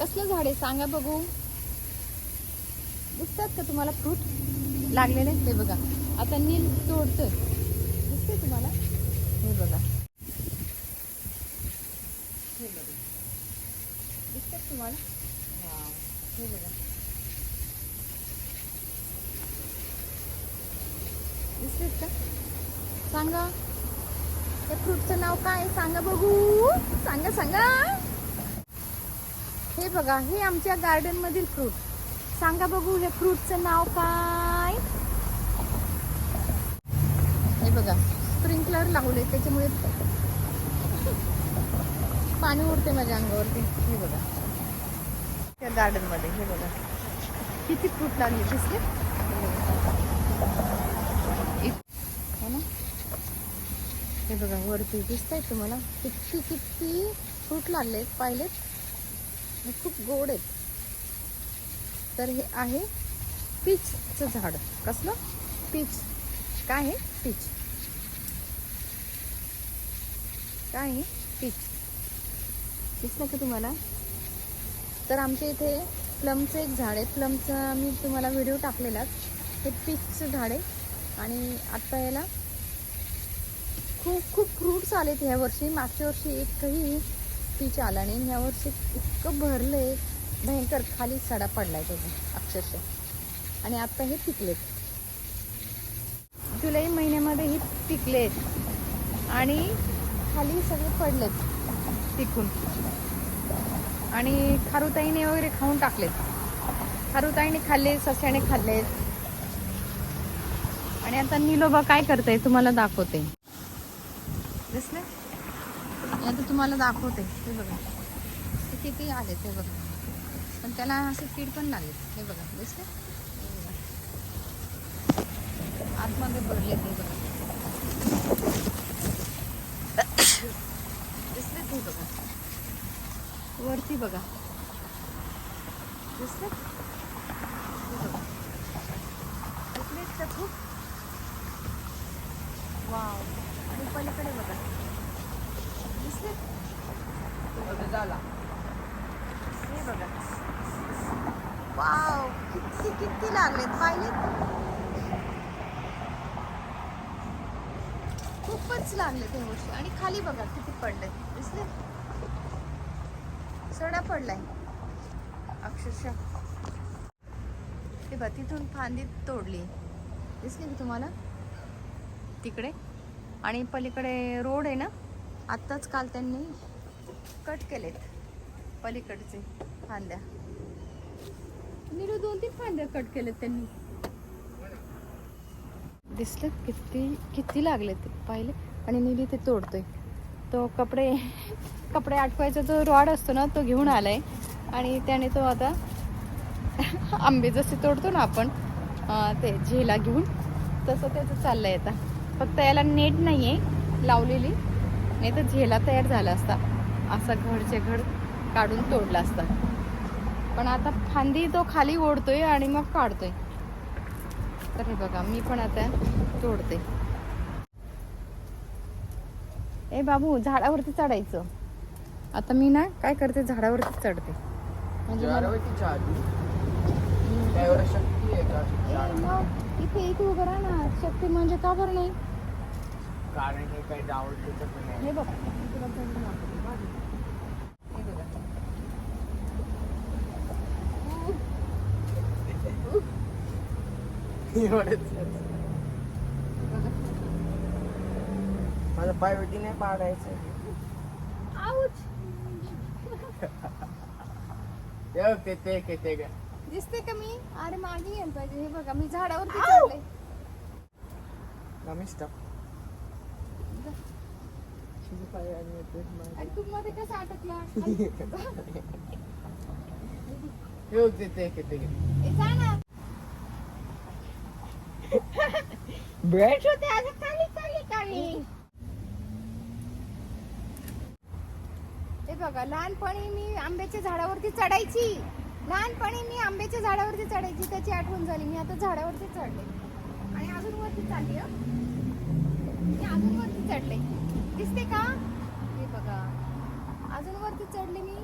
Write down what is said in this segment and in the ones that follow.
कसलं झाड आहे? सांगा बघू. दिसतात का तुम्हाला फ्रूट लागलेले? ते बघा. आता नील तोडतोय. दिसते तुम्हाला? हे बघा. हे बघा. दिसतात तुम्हाला? हे बघा. दिसतेत का? सांगा. त्या फ्रूटचं नाव काय आहे? सांगा बघू. सांगा सांगा. हे बघा हे आमच्या गार्डन मधील फ्रूट सांगा बघू हे फ्रूटचं नाव काय? हे बघा स्प्रिंकलर लावले त्याच्यामुळे पाणी उरते माझ्या अंगावरती. हे बघा. त्या गार्डनमध्ये हे बघा. किती फ्रूट लागले दिसले? हे हो बघा. ना? हे बघा वरती दिसत आहे तुम्हाला. किती किती फ्रूट लागलेत पाहिलेत? खूप गोड आहेत. तर हे आहे पीचचं झाड. कसलं? पीच. काय आहे पीच. काय आहे पीच. दिसलं का तुम्हाला? तर आमच्या इथे प्लमचं एक झाड आहे. प्लमचा मी तुम्हाला व्हिडिओ टाकलेलाच हे पीचचं झाड आहे. आणि आत्ता याला खूप खूप फ्रूट्स आलेत ह्या वर्षी. मागच्या वर्षी एकही पीच आला नाही ह्या वर्षी इतकं भरलंय भयंकर खाली सडा पडलाय त्याचा अक्षरशः. आणि आता हे पिकलेत. जुलै महिन्यामध्ये ही पिकलेत. आणि खाली सगळे पडलेत पिकून आणि खारुताईने वगैरे खाऊन टाकलेत. खारुताईने खाल्ले सस्याने खाल्लेत आणि आता निलोबा काय करते तुम्हाला दाखवते. दिसलं? मी आता तुम्हाला दाखवते हे बघा. ते किती आले ते बघा. पण त्याला असे कीड पण लागले हे बघा दिसते बघा. आतमध्ये भरले ते बघा. दिसले ते बघा. वरती बघा. दिसले हे बघा. दिसलेत का खूप वाव आणि पलीकडे बघा दिसले झाला हे बघा वाव किती लागले? लागलेत पाहिलेत खूपच लागलेत हे गोष्टी. आणि खाली बघा किती पडलेत दिसले? सडा पडलाय. अक्षरशः. ते बघा तिथून फांदी तोडली. दिसली की तुम्हाला? तिकडे. आणि पलीकडे रोड आहे ना? आत्ताच काल त्यांनी कट केलेत पलीकडचे फांद्या. निरू दोन तीन फांद्या कट केलेत त्यांनी. दिसलं किती किती लागले ते पाहिले. आणि निली ते तोडतोय. तो कपडे कपडे आटवायचा जो रॉड असतो ना तो घेऊन आलाय. आणि त्याने तो आता आंबे जसे तोडतो ना आपण ते झेला घेऊन तसं त्याचं चाललंय आता. फक्त याला नेट नाहीये लावलेली. नाही तर झेला तयार झाला असता. असा घडचे घड काढून तोडला असता. पण आता फांदी तो खाली ओढतोय आणि मग काढतोय. तर हे बघा मी पण आता तोडते. ए बाबू झाडावरती चढायचं. आता मी ना काय करते झाडावरती चढते. म्हणजे इथे इथे उभं राहा ना. शक्ती म्हणजे का बरं नाही? कारण हे काही पण हे बघ तुला पण दाखवते. हे बघा. माझं पायवटी नाही पाडायचं. ते ते ते ते ते काय. दिसते का मी? अरे मागे यायला पाहिजे. हे बघा मी झाडावरती चढले रमेश टाक. पाय आणि ते मध्ये कसा अटकला? ते ते ते ते ए, जा ना. ब्रेड होते आज खाली खाली खाली हे बघा लहानपणी मी आंब्याच्या झाडावरती चढायची. लहानपणी मी आंब्याच्या झाडावरती चढायची त्याची आठवण झाली. मी आता झाडावरती चढले. आणि अजून वरती चालली. मी अजून वरती चढले. दिसते का? हे बघा. अजून वरती चढले मी.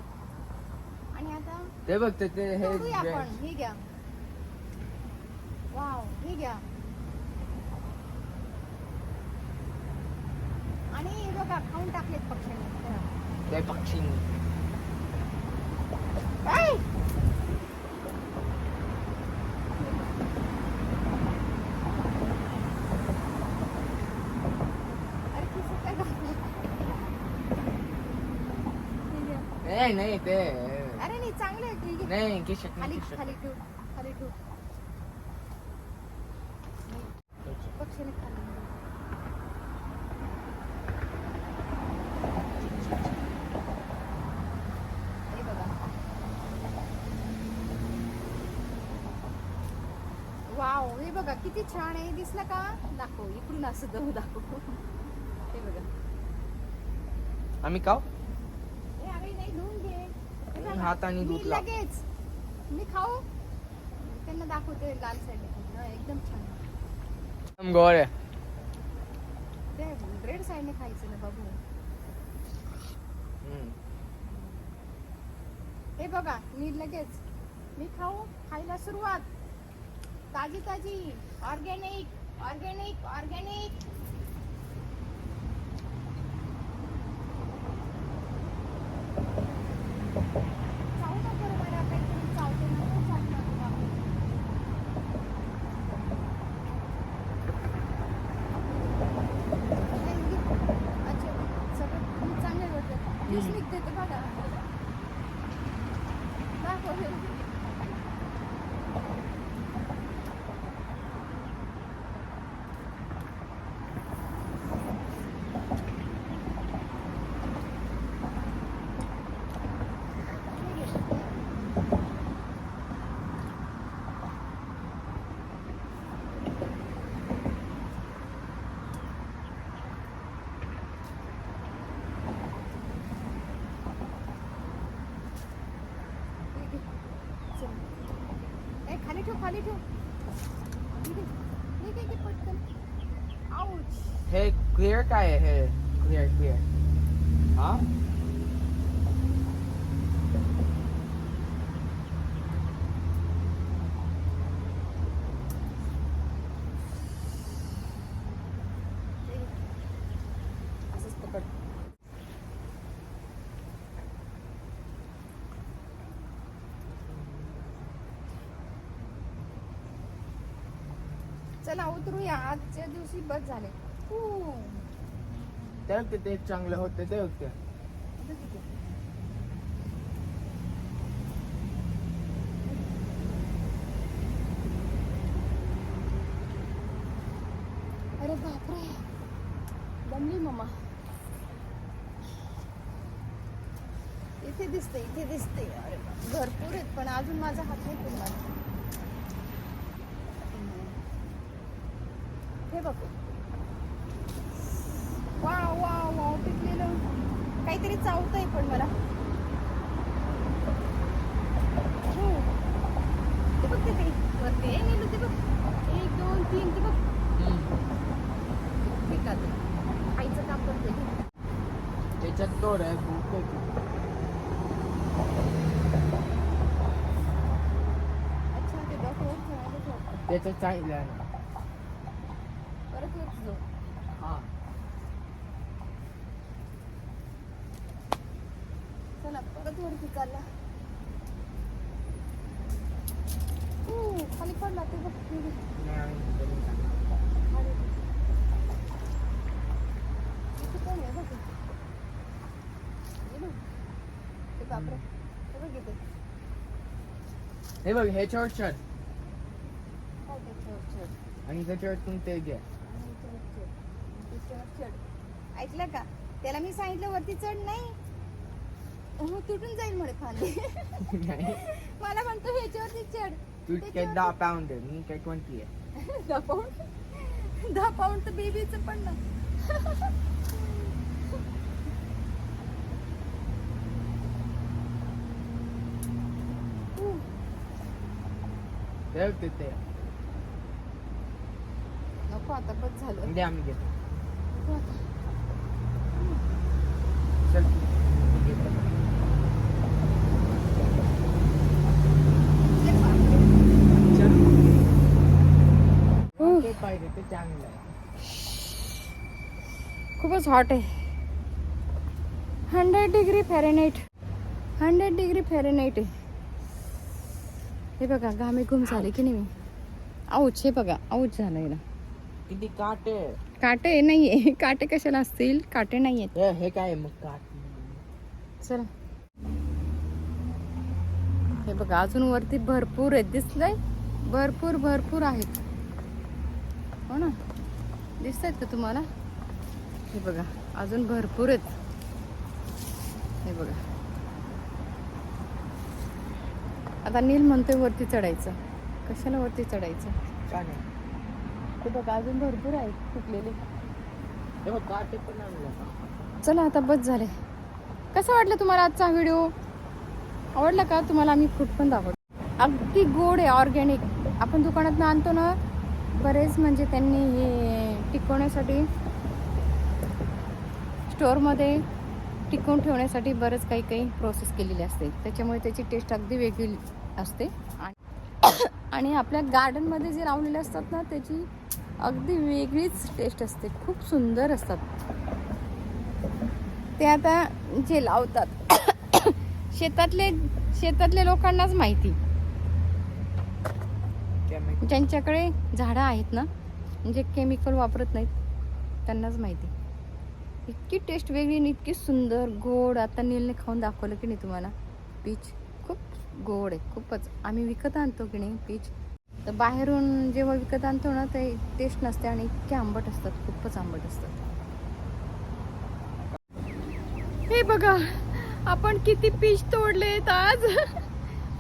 आणि आता ते बघ ते हे हे घ्या. वाव हे घ्या. आणि हे बघा खाऊन टाकलेत पक्ष्यांनी ते पक्षी ऐ! अरे किती काय घातलं? हे घ्या. नाही नाही ते अरे नाही चांगलं आहे ठीक आहे नाही किशक खाली नाही खाली ठेव खाली ठेव पक्षीने खाली हे बघा वाव हे बघा किती छान आहे. दिसलं का? दाखव इकडून असं जाऊ दाखव. हे बघा. आम्ही खाऊ? हे अरे नाही धुवून घे. हे. हाताने मी धुतला. लगेच. मी खाऊ? त्यांना दाखवते लाल साईड एकदम छान. गोरे ते रेड साईडने खायचं ना बाबू हे बघा मी लगेच. मी खाऊ? खायला सुरुवात. ताजी ताजी ऑर्गेनिक ऑर्गेनिक ऑर्गेनिक चावू नको रे मला काहीतरी चावते ना खूप चावते ना तुला. नाही, घे. अच्छा, सगळं चांगले वाटतं ज्यूस निघते ते बघा दाखव हे. हे घे. चल. ए, खाली ठेव खाली ठेव हे घे. हे घे, घे पटकन आऊच हे क्लिअर काय आहे हे क्लिअर क्लिअर हा हे घे. असंच पकड चला उतरूया आजच्या दिवशी बस झाले हू. ते चांगलं होतं ते बघ ते इथं किती? अरे बापरे दमली मम्मा इथे दिसते इथे दिसते अरे बाप. भरपूर आहेत पण अजून माझा हात नाही फिरला बघ वा वा वा पिकलेलं. काहीतरी चावतंय पण मला. हो. ते बघ ते आहे नेलं ते बघ. एक दोन तीन ते बघ. पिकात आईचं काम करतोय. त्याच्यात तोड आहे. अच्छा ते डॉक्टर. त्याच्यात चांगलं आहे परत वरती जाऊ हा चला परत वरती चालला हू, खाली पडला ते बघ हे बघ. हे. ते चढ आणि ते घे आणि इथे चढ. त्याच्यावर चढ ऐकलं का? त्याला मी सांगितलं वरती चढ नाही. हो तुटून जाईल म्हणे खाली. मला म्हणतो ह्याच्यावरती चढ. तू काय दहा पाऊंड आहे मी काय ट्वेंटी आहे. दहा पाऊंड दहा पाऊंड तर बेबीचं पण ना. हू. ते बघ ते नको आता बस झालं. दे आम्ही घेतो नको आता. चल घेतो. चांगलं आहे खूपच हॉट आहे hundred degree Fahrenheit hundred degree Fahrenheit आहे हे बघा घामे घुम झाले की नाही मी? आऊच हे बघा आऊच झालंय ना. किती काटे काटे नाहीये. काटे कशाला असतील? काटे नाहीयेत. हे हे काय मग काट? चला. हे बघा अजून वरती भरपूर आहेत. दिसलंय? भरपूर भरपूर आहेत. हो ना? दिसत आहेत का तुम्हाला? हे बघा अजून भरपूर आहेत. हे बघा. आता नील म्हणतोय वरती चढायचं. कशाला वरती चढायचं? हे बघा अजून भरपूर आहेत फुटलेले. चला आता बस झाले. कसं वाटलं तुम्हाला आजचा व्हिडिओ? आवडला का? तुम्हाला आम्ही फ्रूट पण दाखवतो. अगदी गोड आहे ऑर्गॅनिक आपण दुकानात आणतो ना बरेच म्हणजे त्यांनी हे टिकवण्यासाठी स्टोअरमध्ये टिकवून ठेवण्यासाठी बरंच काही काही प्रोसेस केलेली असते. त्याच्यामुळे त्याची टेस्ट अगदी वेगळी असते. आणि- आणि आपल्या गार्डनमध्ये जे लावलेले असतात ना त्याची अगदी वेगळीच टेस्ट असते. खूप सुंदर असतात. ते आता जे लावतात शेतातले शेतातल्या लोकांनाच माहिती. ज्यांच्याकडे झाडं आहेत ना म्हणजे केमिकल वापरत नाहीत त्यांनाच माहिती. इतकी टेस्ट वेगळी आणि इतकी सुंदर गोड. आता नीलने खाऊन दाखवलं की नाही तुम्हाला? पीच खूप गोड आहे खूपच. आम्ही विकत आणतो की नाही पीच तर बाहेरून जेव्हा विकत आणतो ना ते टेस्ट नसते आणि इतके आंबट असतात खूपच आंबट असतात. हे बघा आपण किती पीच तोडलेत आज.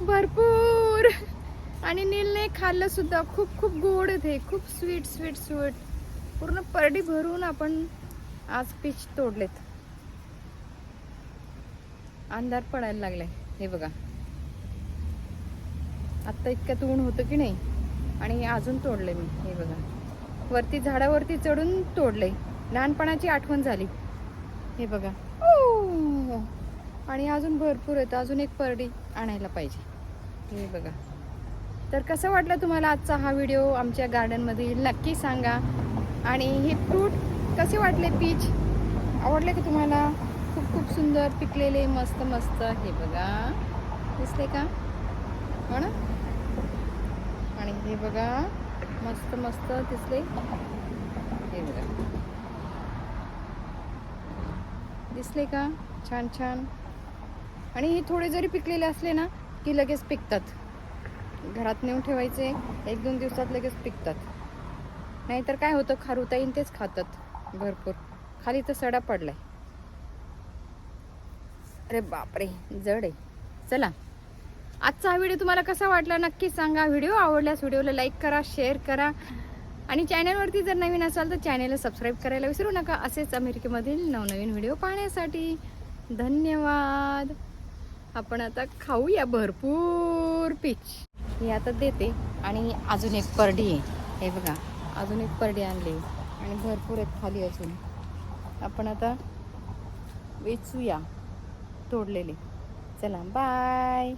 भरपूर. आणि नीलने खाल्लं सुद्धा. खूप खूप गोड आहे ते. खूप स्वीट स्वीट स्वीट पूर्ण परडी भरून आपण आज पीच तोडलेत. अंधार पडायला लागलाय. हे बघा. आत्ता इतक्यात ऊन होतं की नाही? आणि अजून तोडले मी. हे बघा. वरती झाडावरती चढून तोडले लहानपणाची आठवण झाली. हे बघा. आणि अजून भरपूर आहेत. अजून एक परडी आणायला पाहिजे. हे बघा. तर कसं वाटलं तुम्हाला आजचा हा व्हिडिओ? आमच्या गार्डनमध्ये नक्की सांगा. आणि हे फ्रूट कसे वाटले पीच? आवडले का तुम्हाला? खूप खूप सुंदर पिकलेले मस्त मस्त. हे बघा. दिसले का? हो ना? आणि हे बघा. मस्त मस्त दिसले. हे बघा. दिसले का? छान छान. आणि हे थोडे जरी पिकलेले असले ना की लगेच पिकतात. घरात नेऊन ठेवायचे. एक दोन दिवसात लगेच पिकतात. नाहीतर काय होतं? खारुताईन तेच खातात. भरपूर. खाली तर सडा पडलाय. अरे बापरे जड आहे. चला. आजचा हा व्हिडिओ तुम्हाला कसा वाटला नक्की सांगा. व्हिडिओ आवडल्यास व्हिडिओला लाईक करा शेअर करा. आणि चॅनलवरती जर नवीन असाल तर चॅनलला सबस्क्राईब करायला विसरू नका. असेच अमेरिकेमधील नवनवीन व्हिडिओ पाहण्यासाठी. धन्यवाद. आपण आता खाऊया भरपूर पीच. मी आता देते. आणि अजून एक परडी आहे. हे बघा. अजून एक परडी आणली. आणि भरपूर आहेत खाली अजून. आपण आता वेचूया तोडलेले. चला बाय